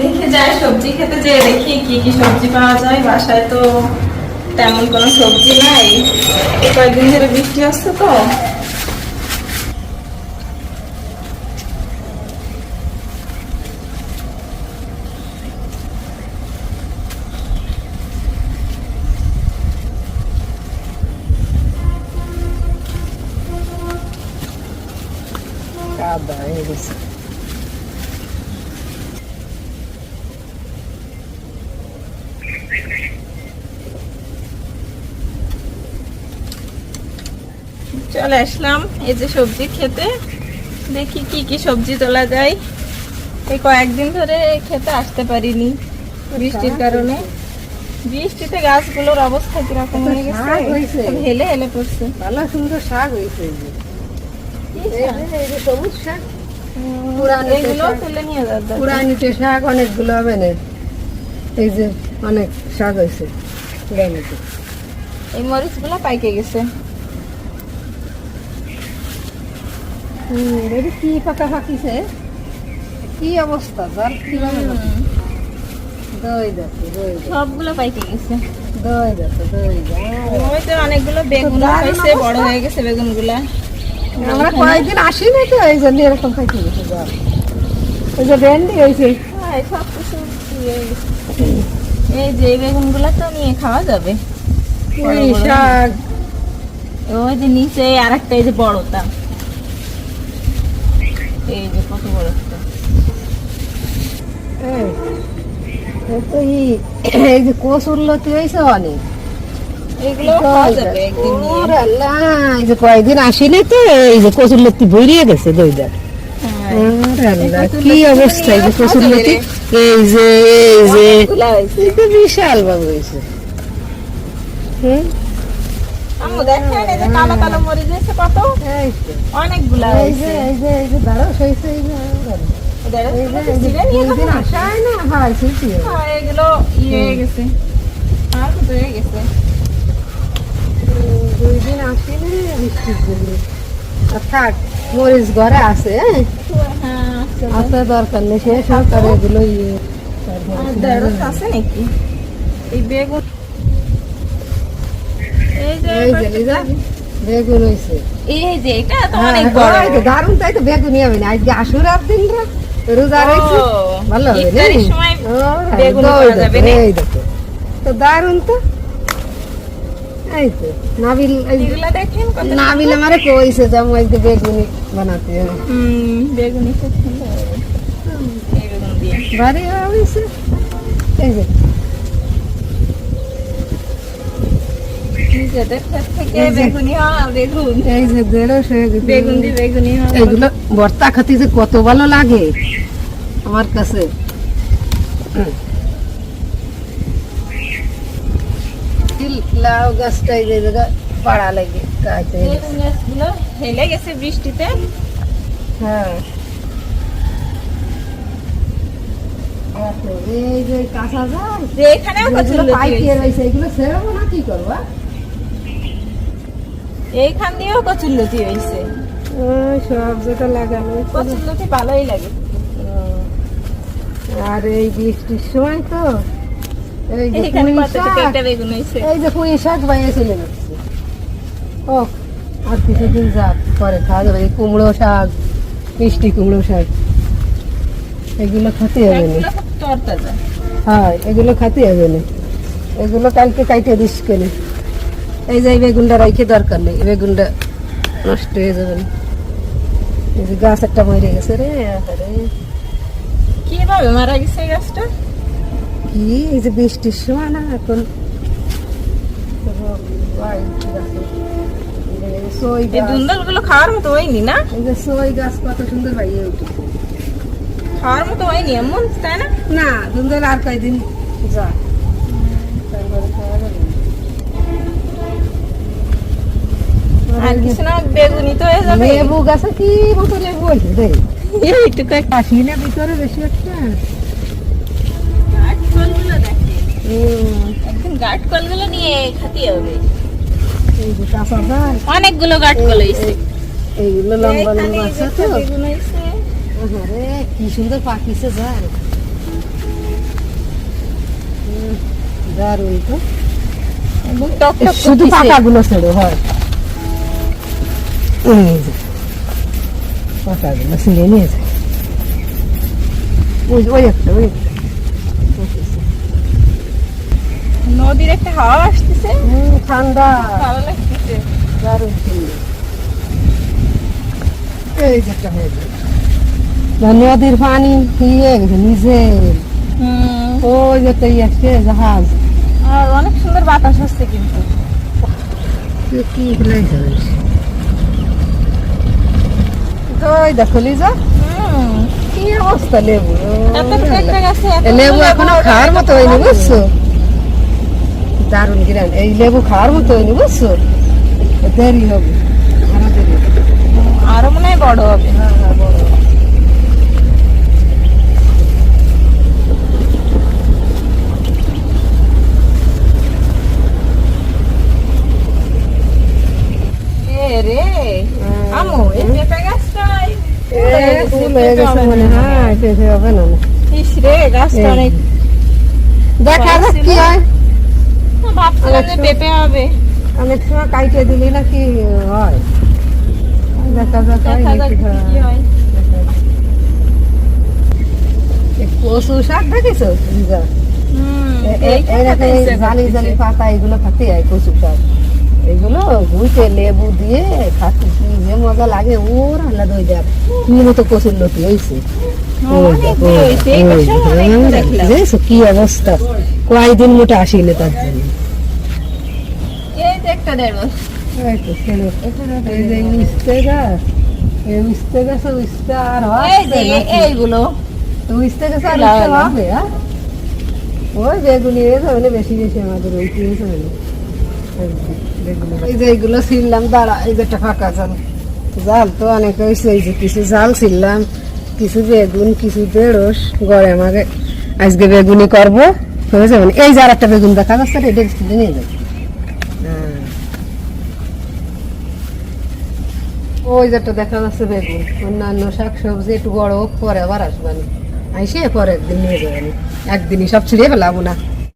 দেখে যাই সবজি খেতে যে দেখি কি কি সবজি পাওয়া যায়। বাসায় তো তেমন কোনো সবজি নাই। এই কয়েকদিন ধরে বৃষ্টি আসছে তো। হয়ে গেছে চলে আসলাম এই যে সবজি খেতে। দেখি কি কি সবজি তোলা যায়। এই কয়েকদিন ধরে খেতে আসতে পারিনি বৃষ্টির কারণে। বৃষ্টিতে গাছগুলোর অবস্থা কীরকম হয়ে গেছে? হেলে হেলে পড়ছে। ভালো সুন্দর শাক হয়েছে সবুজ শাক। পুরানিতে শাক। অনেকগুলো হবে না। এই যে অনেক শাক হয়েছে এই মরিচগুলো পাইকে গেছে। হুম, এটা কি পাকা পাকিছে কি অবস্থা? যার কীভাবে দই দেখো দই সবগুলো পাইকে গেছে। দই দেখো দই। ওই তো অনেকগুলো বেগুন পাইছে বড় হয়ে গেছে বেগুনগুলা। আমরা কয়েকদিন আসিনি তো এই জন্য এরকম খাইতে গেছে জল ওই যে ভেন্ডি হয়েছে হ্যাঁ, সব কিছু হয়ে গেছে। এই যে এই বেগুনগুলো তো নিয়ে খাওয়া যাবে। শাক। ওই যে নিচে আর একটা এই যে বড়টা। এই যে কত বড় একটা। এই, যে লতি হয়েছে অনেক। কয়েকদিন আসিনি তো এই যে কচুর লতি ভরিয়ে গেছে দই দেখ হ্যাঁ, কি অবস্থা এই যে কচুর লতি এই যে এই যে। বিশাল হয়েছে। হুম, আম্মু দেখেন এই যে কালো কালো মরিচ হয়েছে কত? অনেকগুলা এই যে এই যে এই যে দুই দিন। আসা হয় হয় আসিনি বৃষ্টির জন্য থাক মরিচ ঘরে আছে হ্যাঁ? হ্যাঁ দরকার নেই হোক আর এগুলো ইয়ে। আছে নাকি? এই বেগুন এই যে লিজা বেগুন হয়েছে। এই যে এটা তো হ্যাঁ, অনেক বড়। ওই তো তাই তো বেগুনই হবে না। আজকে আশুরার দিন রে রোজা রয়েছে। ভালো হবে ইফতারির সময় বেগুন করা যাবে না? এই দেখো। তো দারুণ তো। এই তো নাবিল এগুলা দেখেন কত নাবিল আমারে কইছে যে আমি আজকে বেগুনি বানাতে হবে। হুম বেগুনি খুব সুন্দর। বেগুন দিয়ে বাড়ি হয়েছে। এই যে এই যে- দেড়শ হয়ে। এগুলো ভর্তা খেতে যে কত ভালো লাগে আমার কাছে। লাউ গাছটা এই জায়গা পাড়া লাগে গাছগুলো হেলে গেছে বৃষ্টিতে। হ্যাঁ। এই যে কাঁচা এখানেও এগুলো ছেড়াবো না কি করব? এইখান দিয়েও কচুর লতি হয়েছে সব যেটা লাগানো কচুর লতি ভালোই লাগে। আর এই বৃষ্টির সময় তো এই যে পুঁই শাক, বাইরে চলে যাচ্ছে। ও আর কিছুদিন যাক পরে খাওয়া যাবে। এই কুমড়ো শাক মিষ্টি কুমড়ো শাক এগুলো খেতে হবে না। এগুলো হ্যাঁ এগুলো খেতে হবে না। এগুলো কালকে কাইটে দিস কেনে। এই যে এই বেগুনটা রাখে দরকার নেই বেগুনটা নষ্ট হয়ে যাবে এই যে গাছ একটা মরে গেছে রে কীভাবে মারা গেছে এই গাছটা? কি এই যে বৃষ্টির সময় না এখন এই যে সই এই গাছ দুন্দলগুলো খাওয়ার মতো হয়নি না? এই যে সই গাছ কত সুন্দর বাইয়ে উঠেছে। খাওয়ার মতো হয়নি এমন তাই না? না সুন্দর আর কয়দিন যা তারপরে খাওয়া যাবে না। আর কিছু না বেগুনি তো হয়ে যাবে। লেবু গাছে কি মতো লেবু হয়েছে রে? এইটুকু কাশি না ভিতরে বেশি একটা দেখে। কলগুলো নিয়ে খাতে হবে। অনেকগুলো গাঠ কল হয়েছে। এইগুলো লম্বা লম্বা আছে তো। আরে কি সুন্দর পাকিছে জাল। দারুণ তো। শুধু। পাকাগুলো ছেড়ে হয়। এই যে, পাকাগুলো ছিঁড়ে নিয়ে যায় ওই ওই একটা ওই একটা নদীর একটা হাওয়া আসতেছে। ঠান্ডা। ভালো লাগতেছে। দারুণ এই যে একটা হয়ে গেল। নদীর পানি ইয়ে নিজে ওই যে তো ইয়ে জাহাজ। আর অনেক সুন্দর বাতাস আসছে কিন্তু। কি লাগছে ওই দেখো লিজা। কি অবস্থা লেবু? লেবু এখনও খাওয়ার মতো হয়নি বুঝছ? দারুণ গিরান এই লেবু খাওয়ার মতো হয়নি বুঝছ? দেরি হবে। আরও মনে হয় বড় হবে হ্যাঁ, হ্যাঁ, বড় হবে। এ রে। আমু এই পেঁপে গাছটাই ফুল হয়ে গেছে মনে হয় পেঁপে হবে না না। ইস রে গাছটা অনেক দেখা যাক কি হয়। ভাবছিলাম যে আচ্ছা। পেঁপে হবে। অনেক সময় কাইটে দিলি না হয়। দেখা যাক দেখা যাক নাকি কি হয়। কচু শাক দেখেছ? জালি জালি পাতা এগুলো খাতে হয় কচু শাক। ঘুইতে লেবু দিয়ে খাতে কি যে মজা লাগে ওর আলাদা হয়ে যাক কি মতো কচুর লতি হয়েছে। দেখছ কি অবস্থা? কয়দিন মোটে আসিনি তার জন্য? হ্যাঁ? ওই বেগুনি বেশি বেশি আমাদের ওই এই যে এইগুলো ছিললাম দাঁড়া, এই যে একটা ফাঁকা জাল। জাল তো অনেক হয়েছে যে কিছু জাল ছিললাম কিছু বেগুন, কিছু ঢেঁড়স, গড়ে আমাকে আজকে বেগুনি করব, হয়ে যাবে এই যে একটা বেগুন দেখা যাচ্ছে এটা তুলে নিয়ে যাবে হ্যাঁ। ওই যেটা দেখা যাচ্ছে বেগুন, অন্যান্য শাক সবজি একটু বড় পরে আবার আসবানি আইসে পরে একদিন নিয়ে যাবেন একদিনই সব ছিঁড়ে ফেলাবো না।